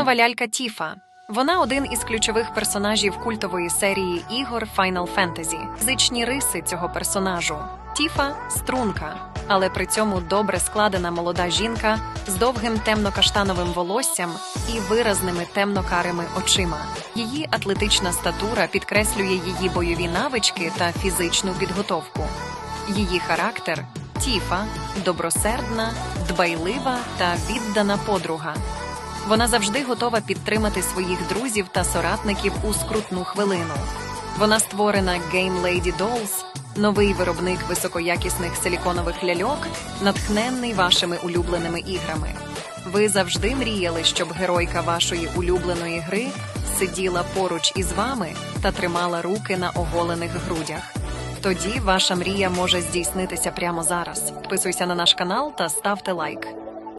Силіконова лялька Тіфа. Вона один із ключових персонажів культової серії ігор Final Fantasy. Фізичні риси цього персонажу. Тіфа струнка, але при цьому добре складена молода жінка з довгим темно-каштановим волоссям і виразними темно-карими очима. Її атлетична статура підкреслює її бойові навички та фізичну підготовку. Її характер Тіфа добросердна, дбайлива та віддана подруга. Вона завжди готова підтримати своїх друзів та соратників у скрутну хвилину. Вона створена Game Lady Dolls, новий виробник високоякісних силіконових ляльок, натхненний вашими улюбленими іграми. Ви завжди мріяли, щоб геройка вашої улюбленої гри сиділа поруч із вами та тримала руки на оголених грудях. Тоді ваша мрія може здійснитися прямо зараз. Підписуйся на наш канал та ставте лайк.